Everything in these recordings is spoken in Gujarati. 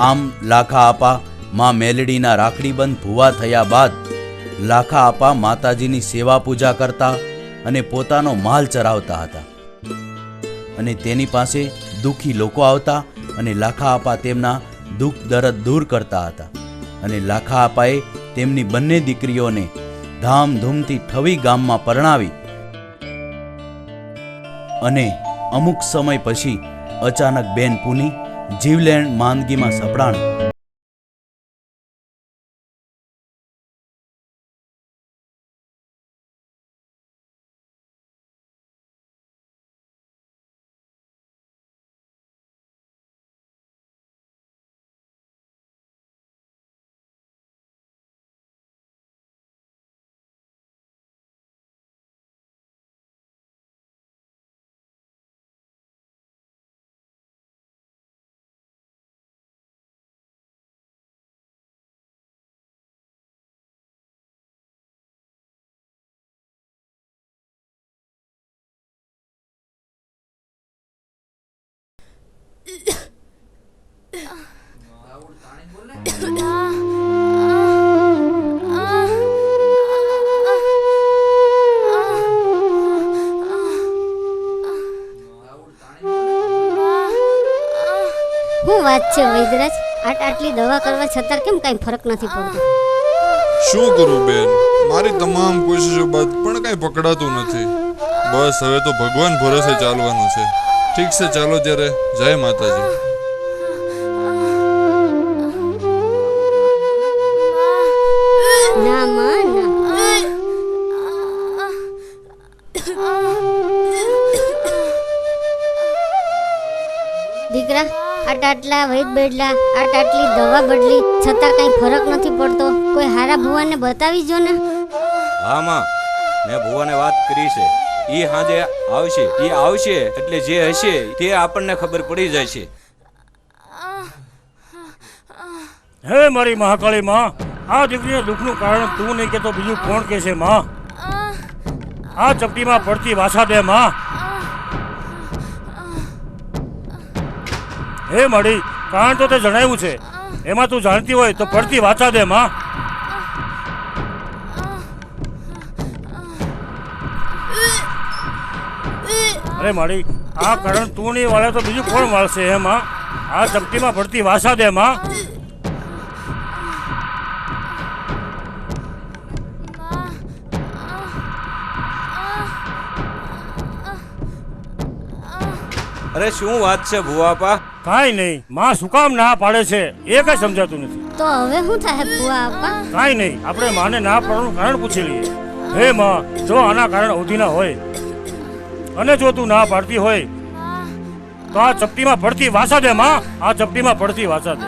આમ લાખા આપા, માં મેલડીના રાખડીબંધ ભૂવા થયા બાદ લાખા આપા માતાજીની સેવા પૂજા કરતા અને પોતાનો માલ ચરાવતા હતા. અને તેની પાસે દુઃખી લોકો આવતા અને લાખા આપા તેમના દુઃખ દરદ દૂર કરતા હતા. અને લાખા આપાએ તેમની બંને દીકરીઓને ધામધૂમથી ઠવી ગામમાં પરણાવી અને અમુક સમય પછી અચાનક બેન પુની જીવલેણ માંદગીમાં સપડાણી શું વાત છે વૈદ્યરાજ? આટ આટલી દવા કરવા છતાં કેમ કાંઈ ફરક નથી પડતો? શું કરું બેન? મારી તમામ કોશિશો બાદ પણ કાંઈ પકડાતું નથી. બસ હવે તો ભગવાન ભરોસે ચાલવાનું છે. ઠીક છે ચાલો ત્યારે જય માતાજી. ના માં દીકરા આટ આટલા વૈદ બેડલા આટ આટલી દવા બદલી છતાં કઈ ફરક નથી પડતો. કોઈ હારા ભુવાને બતાવી જો ને. હા માં. મેં ભુવાને વાત કરી છે. ઈ હાજે આવશે, ઈ આવશે એટલે જે હશે તે આપણને ખબર પડી જાય છે હે મારી મહાકાળી માં, આ દીકરીના દુઃખનું કારણ તું નહીં કે તો બીજું કોણ કે છે માં? આ ચપટીમાં પડતી વાસા દે માં. હે મળી કારણ તો તે જણાવ્યું છે. એમાં તું જાણતી હોય તો પડતી વાચા દે માં. અરે મારી આ કારણ તું નહીં વાળે તો બીજું કોણ વાળશે એમાં આ ચપટીમાં પડતી વાસા દે માં અરે શું વાત છે ભુવાપા કાંઈ નહીં માં શું કામ ના પાડે છે? એ કઈ સમજાતું નથી. તો હવે શું થાય ભુવાપા કાંઈ નહીં આપણે માને ના પાડવાનું કારણ પૂછી લઈએ. હે માં જો આના કારણ અવધિના હોય અને જો તું ના પાડતી હોય તો આ ચપટીમાં પડતી વાસા દે માં. આ ચપટીમાં પડતી વાસા દે.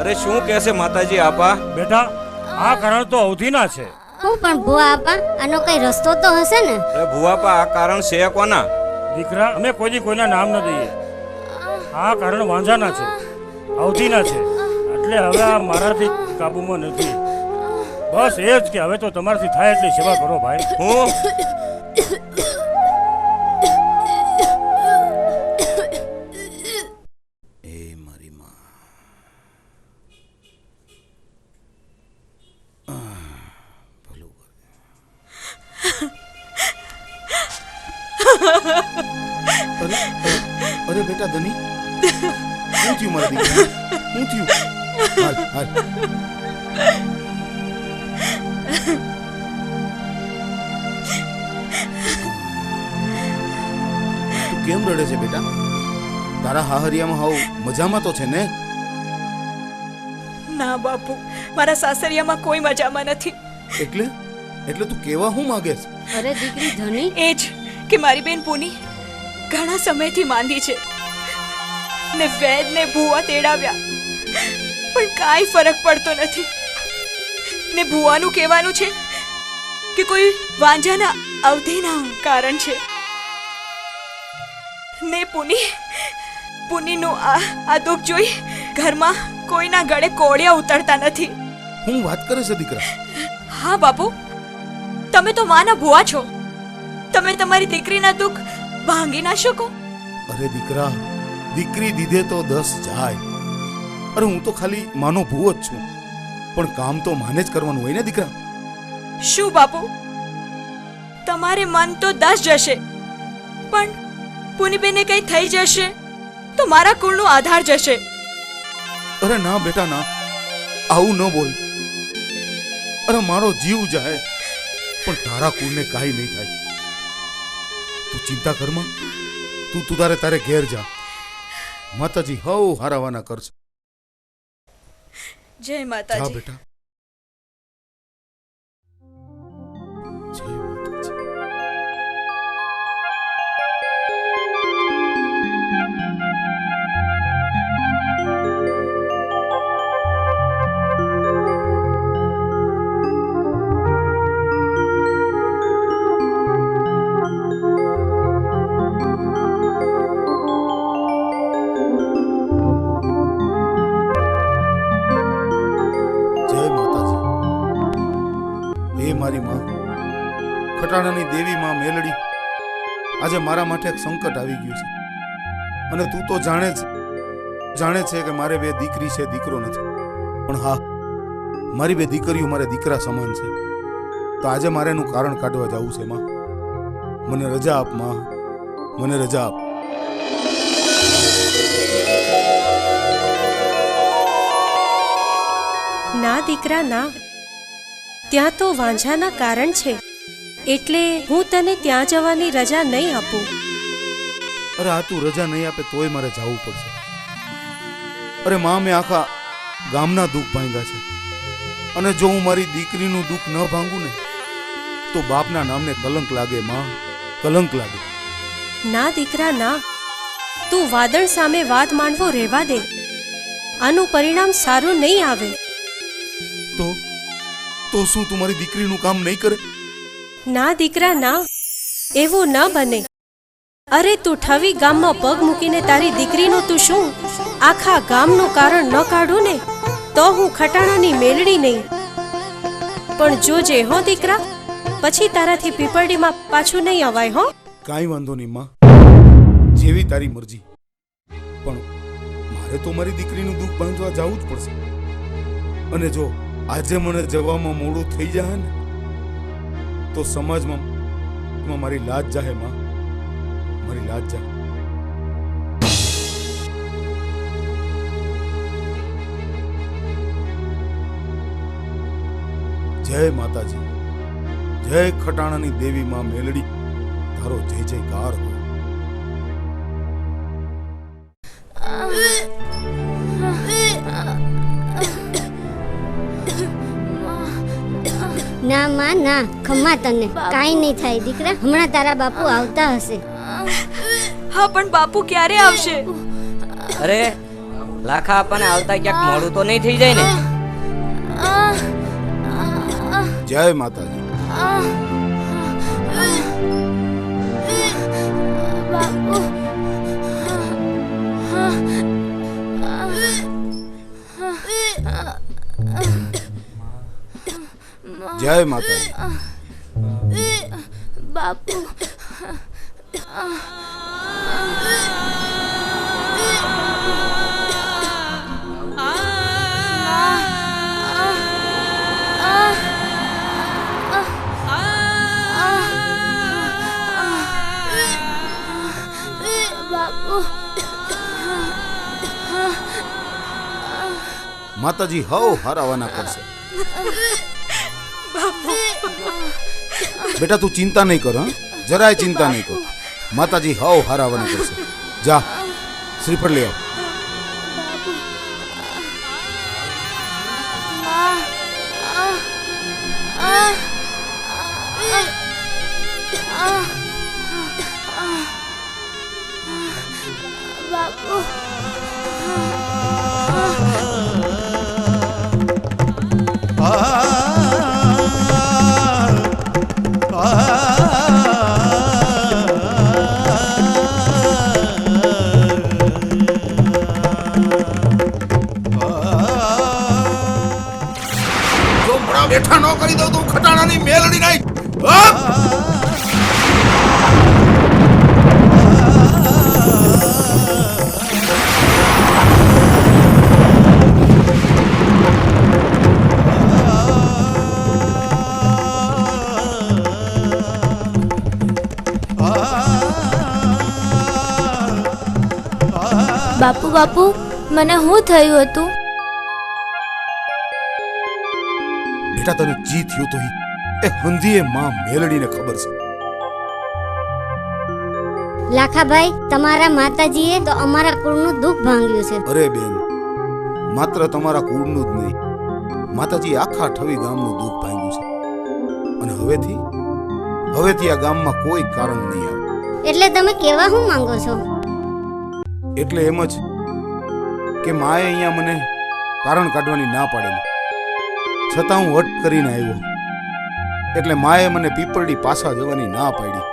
અરે શું કહેશે માતાજી આપા? બેટા આ કારણ તો અવધિના છે. હું પણ ભુવા આપા આનો કઈ રસ્તો તો હશે ને? અરે ભુવાપા આ કારણ છે કોના? દીકરા અમે કોઈ કોઈના નામ ન દઈએ. આ કારણ વાંઝાના છે અવધિના છે. એટલે હવે આ મારાથી કાબુમાં નથી. બસ એ જ કે હવે તો તમારાથી થાય એટલી સેવા કરો ભાઈ. હું? એ મારી માં. ભલું અરે અરે અરે બેટા ધની શું થયું મારા દીકરા શું થયું? હાલ હાલ. તું કેમ રડે છે બેટા? તારા હાહરિયામાં હાવ મજામાં તો છે ને? ના બાપુ મારા સાસરિયામાં કોઈ મજામાં નથી. એટલે? એટલે તું કેવા હું માંગે છે અરે દીકરી ધની એ જ કે મારી બેન પૂની ઘણા સમયથી માંદી છે. ને વેદ ને ભૂવા તેડાવ્યા. પણ કાંઈ ફરક પડતો નથી. ને ભુવાનું કહેવાનું છે કે કોઈ વાંજાના અવધિના કારણ છે. ને પુની પુનીનું આ આ દુઃખ જોઈ ઘરમાં કોઈના ગળે કોળિયા ઉતરતા નથી. હું વાત કરે છે દીકરા. હા બાપુ તમે તો માના ભુવા છો. તમે તમારી દીકરીના દુઃખ ભાંગી ના શકો. અરે દીકરા દીકરી દીધે તો દસ જાય. અરે હું તો ખાલી માનો ભૂવો જ છું. પણ કામ તો માને જ કરવાનું હોય ને દીકરા. શું બાપુ? તમારે મન તો દસ જશે. પણ પુનીબેને કંઈ થઈ જશે તો મારા કુળનો આધાર જશે. અરે ના બેટા ના આવું ન બોલ. અરે મારો જીવ જાય પણ તારા કુળને કાંઈ નહીં થાય. તું ચિંતા કરમાં તું તું તારે તારે ઘેર જા. માતાજી હવ હારાવાના કરશે. જય માતાજી. બેટા. ખટાણાની દેવી માં મેલડી. આજે મારા માટે એક સંકટ આવી ગયું છે. અને તું તો જાણે જ, જાણે છે કે મારે બે દીકરી છે, દીકરો નથી. પણ હા, મારી બે દીકરીઓ મારે દીકરા સમાન છે. તો આજે મારે એનું કારણ કાઢવા જવું છે, માં. મને રજા આપ, માં. મને રજા આપ. ના દીકરા, ના. ત્યાં તો વાંઝાના કારણ છે. એટલે હું તને ત્યાં જવાની રજા નહીં આપું. અરે આ તું રજા નહીં આપે તોય મારે જવું પડશે. અરે માં મેં આખા ગામના દુઃખ ભાંગ્યા છે. અને જો હું મારી દીકરીનું દુઃખ ન ભાંગું ને તો બાપના નામને કલંક લાગે માં કલંક લાગે. ના દીકરા ના. તું વાદળ સામે વાત માંડવો રહેવા દે. આનું પરિણામ સારું નહીં આવે. તો તો શું તું મારી દીકરીનું કામ નહીં કરે? ના દીકરા, ના. એવું ન બને. અરે તું ઠવી ગામમાં પગ મૂકીને તારી દીકરીનું તું શું? આખા ગામનું કારણ ન કાઢું ને? તો હું ખટાણાની મેલડી નહીં. પણ જોજે હો દીકરા, પછી તારાથી પીપળડીમાં પાછું નહીં અવાય હો. કાંઈ વાંધો નહીં, માં. જેવી તારી મરજી. પણ મારે તો મારી દીકરીનું દુઃખ બાંધવા જવું જ પડશે. અને જો આજે મને જવામાં મોડું થઈ જાય ને તો સમાજમાં મારી લાજ જાહે માં. મારી લાજ જાહે. જય માતાજી. જય ખટાણાની દેવી માં મેલડી. તારો જય જયકાર હો ના માં ના ખમ્મા તને. કાંઈ નહીં થાય દીકરા. હમણાં તારા બાપુ આવતા હશે. હા પણ બાપુ ક્યારે આવશે? અરે લાખા આપણને આવતા ક્યાંક મોડું તો નહીં થઈ જાય ને? જય માતાજી. જય માતાજી. બાપુ. માતાજી હવ હરાવાના કરશે. બેટા તું ચિંતા નહીં કર હા જરાય ચિંતા નહીં કર માતાજી હવ હારાવાના કરશે જા શ્રીફળ લઈ આવ જો હમણાં બેઠા ન કરી દઉં તું ખટાણાની મેલડી નાખ. બાપુ બાપુ, મને શું થયું હતું? બેટા તને જી થયું તો એ હંધીએ માં મેલડીને ખબર છે. લાખાભાઈ તમારા માતાજીએ તો અમારા કુળનું દુઃખ ભાંગ્યું છે. અરે બેન માત્ર તમારા કુળનું જ નહીં. માતાજી આખા ઠવી ગામનું દુઃખ ભાંગ્યું છે. અને હવેથી હવેથી આ ગામમાં કોઈ કારણ નહીં આવે. એટલે તમે કેવા શું માંગો છો? એટલે એમ જ કે માએ અહીંયા મને કારણ કાઢવાની ના પાડેલી. છતાં હું હટ કરીને આવ્યો. એટલે માએ મને પીપળડી પાછા જવાની ના પાડી.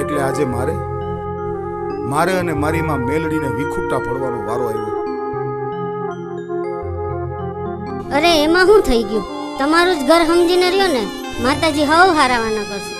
એટલે આજે મારે મારે અને મારી માં મેલડીને વિખુટ્ટા પડવાનો વારો આવ્યો. અરે, એમાં શું થઈ ગયું? તમારું જ ઘર સમજીને રહ્યો ને? માતાજી હવ હારાવાના કરશે.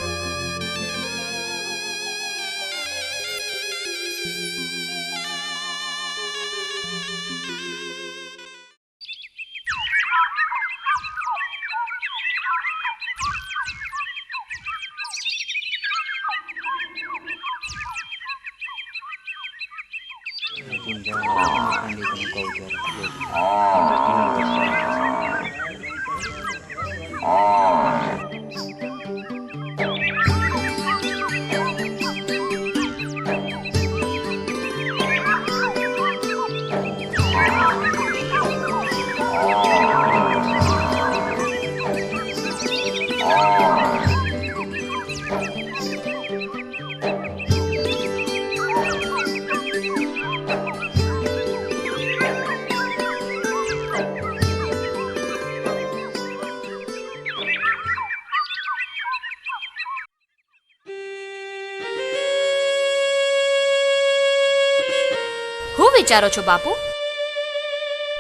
વિચારો છો બાપુ?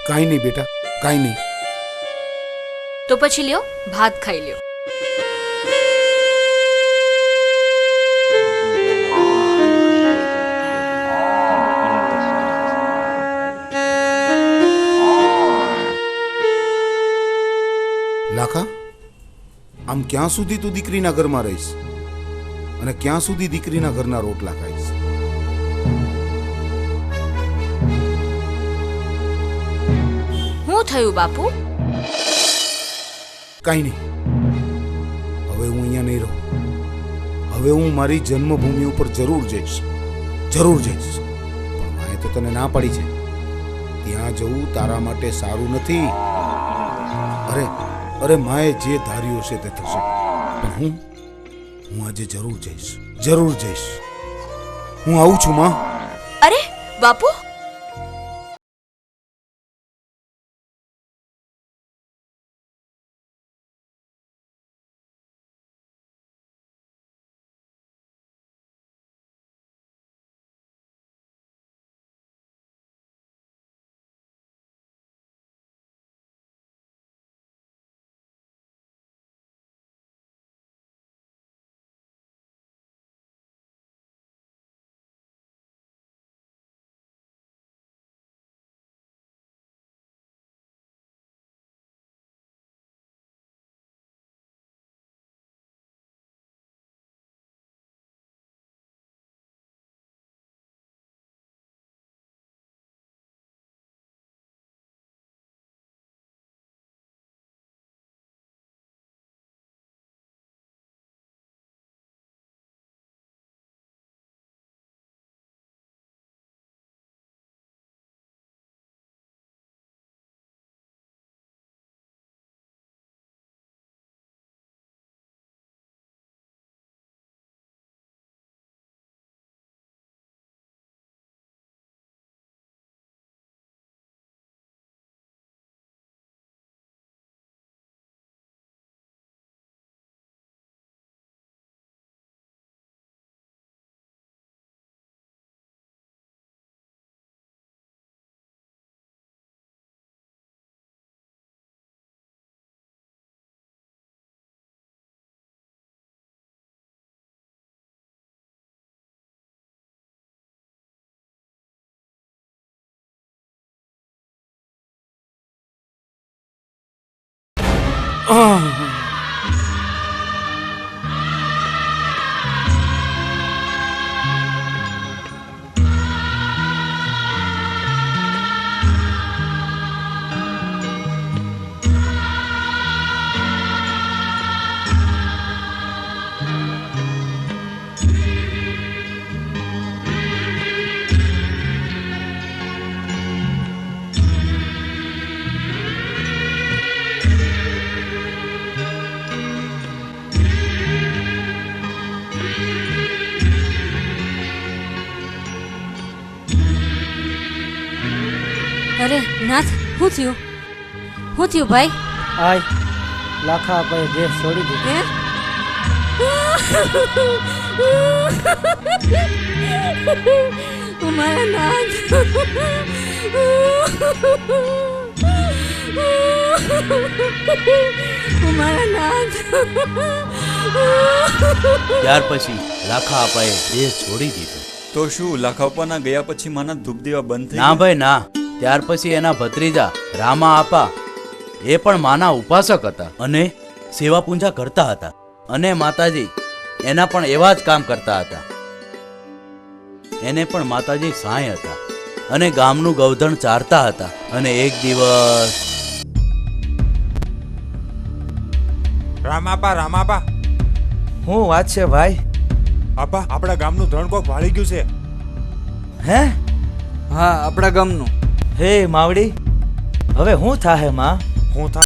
કાંઈ નહીં બેટા કાંઈ નહીં. તો પછી લ્યો ભાત ખાઈ લ્યો. લાખા આમ ક્યાં સુધી તું દીકરીના ઘરમાં રહીશ? અને ક્યાં સુધી દીકરીના ઘરના રોટલા ખાઈશ? થયું બાપુ? કઈ નહીં. હવે હું અહીંયા નહીં રહું. હવે હું મારી જન્મભૂમિ ઉપર જરૂર જઈશ. જરૂર જઈશ. પણ માએ તો તને ના પાડી છે. ત્યાં જવું તારા માટે સારું નથી. અરે અરે માએ જે ધાર્યું છે તે થશે. પણ હું હું આજે જરૂર જઈશ. જરૂર જઈશ. હું આવું છું માં. અરે બાપુ Oh. નાથ શું થયું? શું થયું ભાઈ? આય લાખા ભાઈ દેહ છોડી દીધો હે? મારા નાથ. મારા નાથ. ત્યાર પછી લાખા અપાએ દેહ છોડી દીધો. તો શું લાખાપાના ગયા પછી માના ધૂપ દેવા બંધ થઈ ના ભાઈ ના. ત્યાર પછી એના ભત્રીજા રામા આપા એ પણ માના ઉપાસક હતા અને સેવા પૂજા કરતા હતા અને માતાજી એના પણ એવા જ કામ કરતા હતા. એને પણ માતાજી સાંય હતા અને ગામનું ગૌધણ ચારતા હતા અને એક દિવસ રામાપા રામાપા. હું વાત છે ભાઈ? આપા આપણા ગામનું ધરણ કોક વાળી ગયું છે. હે? હા આપણા ગામનું. હે માવડી. હવે હું થાહે માં? હું થા